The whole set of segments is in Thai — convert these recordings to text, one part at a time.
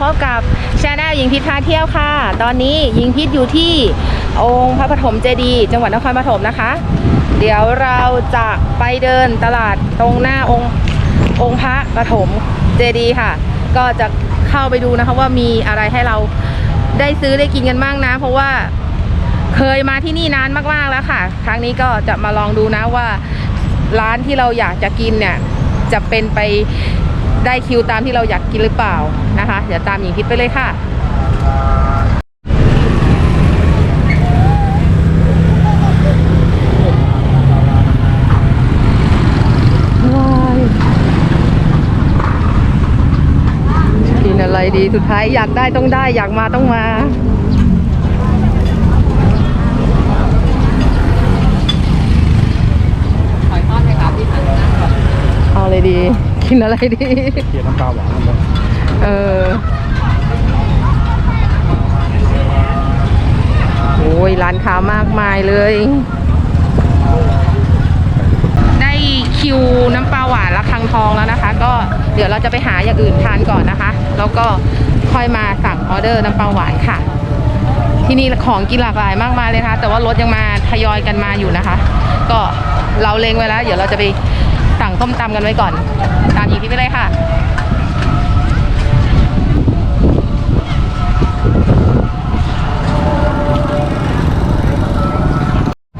พบกับชาแนลยิงพิษพาเที่ยวค่ะ ตอนนี้ยิงพิษอยู่ที่องค์พระปฐมเจดีย์จังหวัดนครปฐมนะคะ เดี๋ยวเราจะไปเดินตลาดตรงหน้าองค์องค์พระปฐมเจดีย์ค่ะ ก็จะเข้าไปดูนะคะว่ามีอะไรให้เราได้ซื้อได้กินกันบ้างนะ เพราะว่าเคยมาที่นี่นานมากๆแล้วค่ะ ครั้งนี้ก็จะมาลองดูนะว่าร้านที่เราอยากจะกินเนี่ยจะเป็นไป ได้คิวตามที่เราอยากกินหรือเปล่านะคะ เดี๋ยวตามหญิงพิษไปเลยค่ะ กินอะไรดีสุดท้ายอยากได้ต้องได้อยากมาต้องมาหอยทอดไหมครับที่ทางหน้าก่อนเอาอะไรดี กินอะไรดีเกี๊ยวน้ำปลาหวานนั่นแหละเออโอ้ยร้านค้ามากมายเลย ได้คิวน้ำปลาหวานละคังทองแล้วนะคะ ก็เดี๋ยวเราจะไปหาอย่างอื่นทานก่อนนะคะ แล้วก็ค่อยมาสั่งออเดอร์น้ำปลาหวานค่ะ ที่นี่ของกินหลากหลายมากมายเลยนะคะ แต่ว่ารถยังมาทยอยกันมาอยู่นะคะ ก็เราเลงไว้แล้ว เดี๋ยวเราจะไปสั่ง ต้มตำกันไว้ก่อน ตามหญิงที่ไปเลยค่ะ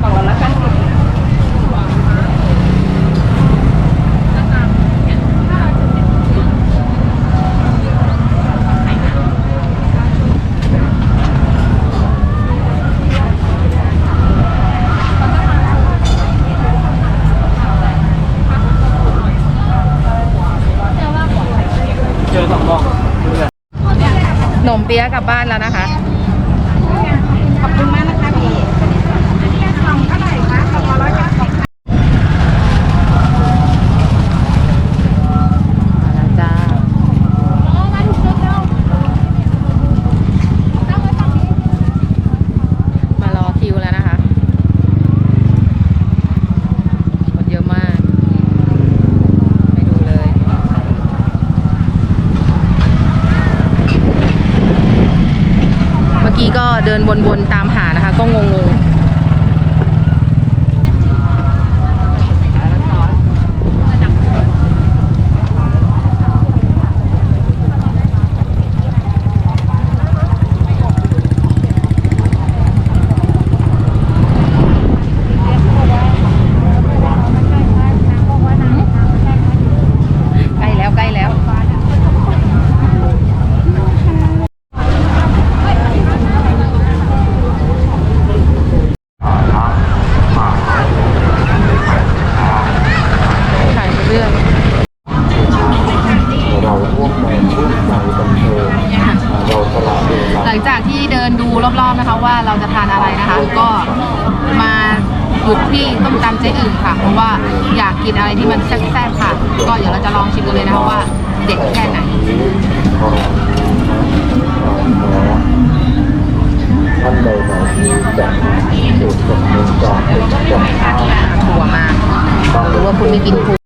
ฝั่งละละกันสิบ เจอ สองกล่องนมเปี๊ยะกลับบ้านแล้วนะคะ ขอบคุณมากนะคะพี่กล่องเท่าไหร่คะกล่องละร้อยเก้าสิบ มาแล้วจ้า มารอคิวแล้วนะคะคนเยอะมาก ไปดูเลย เมื่อ กี้ก็เดินวนๆตามหานะคะ ก็งงๆ ใกล้แล้วใกล้แล้ว ถ่ายไปเรื่อย เราพวกแมนพวกใจบันเทิงเราสละเวลา หลังจากที่เดินดูรอบๆนะคะ ว่าเราจะทานอะไรนะคะ ก็มาหยุดที่ต้มตำเจ๊อึ่งค่ะ เพราะว่าอยากกินอะไรที่มันแซ่บๆค่ะ ก็เดี๋ยวเราจะลองชิมกันเลยนะคะว่าเด็ดแค่ไหนขอท่านใดไหนที่จะมาเกิดกับเมืองจอมเป็นเจ้าภาพถั่วมาหรือว่าคุณไม่กินถั่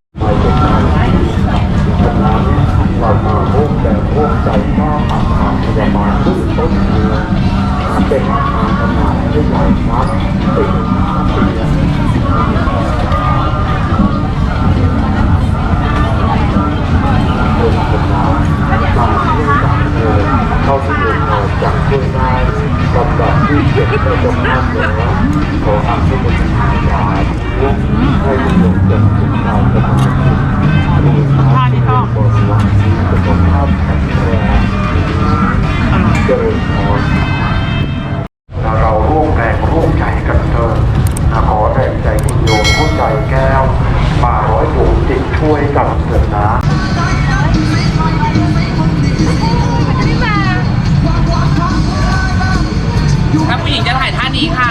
ถ้าผู้หญิงจะถ่ายท่านี้ค่ะ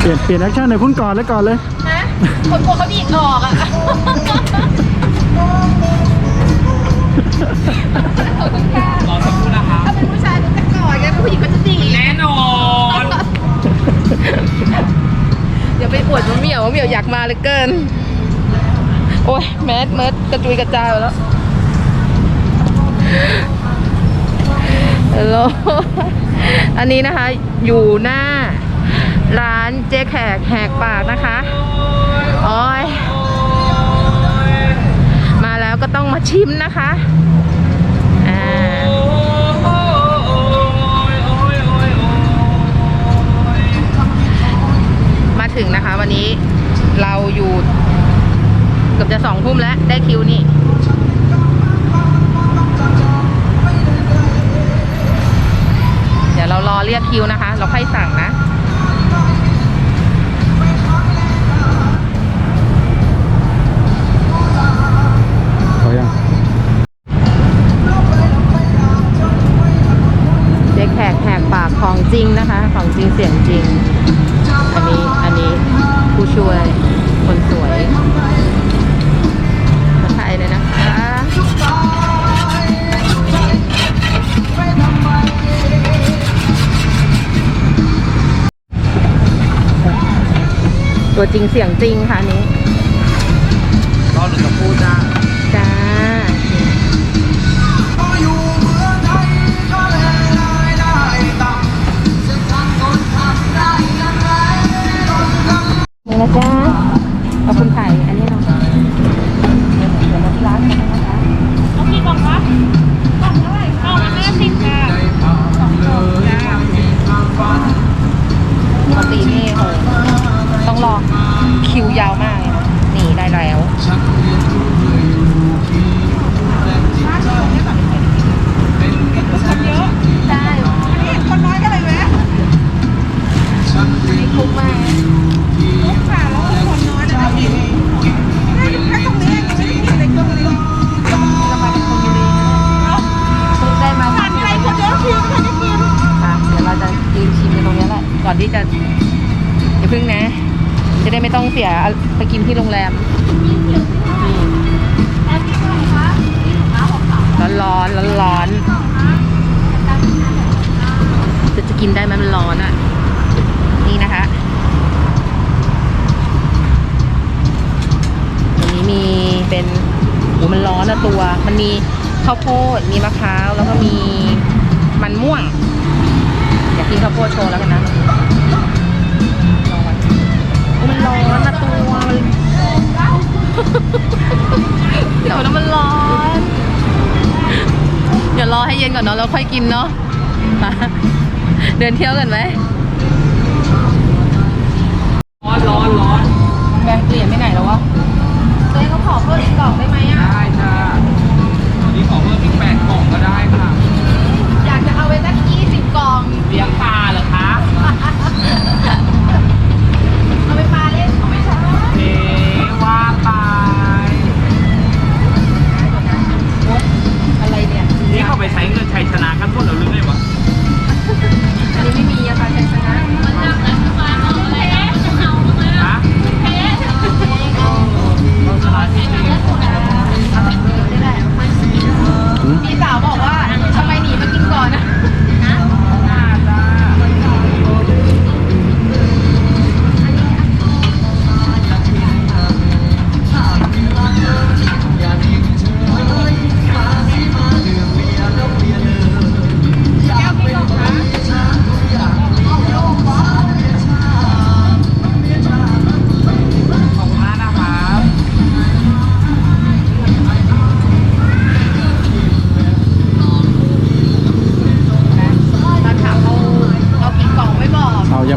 เปลี่ยนเปลี่ยนแอคชั่นในพุ่นก่อนเลยก่อนเลยคนกลัวเขาดีดออกอะรอสักครู่นะคะ ถ้าเป็นผู้ชายก็จะกอดไงเป็นผู้หญิงก็จะดีดแน่นอนอย่าไปปวดมะเหมียวมะเหมียวอยากมาเหลือเกิน โอ้ยแมสเมิร์ดกระจุยกระจายหมดแล้ว ฮัลโหลอันนี้นะคะอยู่หน้า ร้านเจ๊แขกแหกปากนะคะโอ้ยมาแล้วก็ต้องมาชิมนะคะมาถึงนะคะวันนี้เราอยู่เกือบจะสองทุ่มแล้วได้คิวนี่ คิวนะคะ เราค่อยสั่งนะเขายังเจ๊แขกแหกปากของจริงนะคะ ของจริงเสียงจริง อันนี้ อันนี้ผู้ช่วยคนสวย ตัวจริงเสียงจริงค่ะอันนี้รอหนึ่งกับพูดจ้าจ้านี่นะจ๊ะขอบคุณไข่อันนี้เนาะ จะอย่าเพิ่งนะ จะได้ไม่ต้องเสียไปกินที่โรงแรมร้อนร้อนร้อนร้อนจะจะกินได้ไหมมันร้อนอะ นี่นะคะอันนี้มีเป็นโอ้มันร้อนอะตัว มันมีข้าวโพดมีมะพร้าวแล้วก็มีมันม่วง อยากกินข้าวโพดโชว์แล้วกันนะ ร้อนโอ้มันร้อนนะตัวมันเดี๋ยวนะมันร้อน เดี๋ยวรอให้เย็นก่อนเนาะแล้วค่อยกินเนาะมาเดินเที่ยวกันไหมร้อนร้อนร้อนแบงค์เปลี่ยนไปไหนแล้ววะ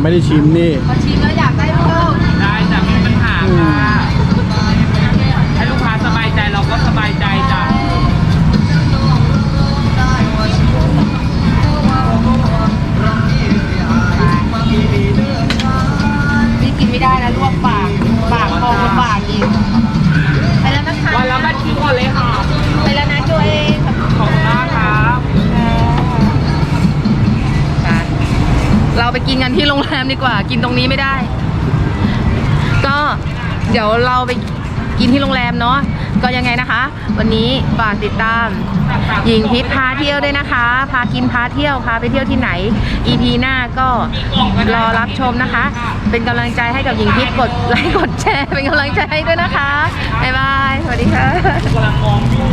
ไม่ได้ชิมนี่ พอชิมแล้วอยากได้เพิ่ม ที่โรงแรมดีกว่า กินตรงนี้ไม่ได้ ก็เดี๋ยวเราไปกินที่โรงแรมเนาะก็ยังไงนะคะ วันนี้ฝากติดตามหญิงพิษพาเที่ยวด้วยนะคะ พากินพาเที่ยวพาไปเที่ยวที่ไหน EP หน้าก็รอรับชมนะคะ เป็นกำลังใจให้กับหญิงพิษกดไลค์กดแชร์เป็นกำลังใจให้ด้วยนะคะบ๊ายบายสวัสดีค่ะกำลังมองอยู่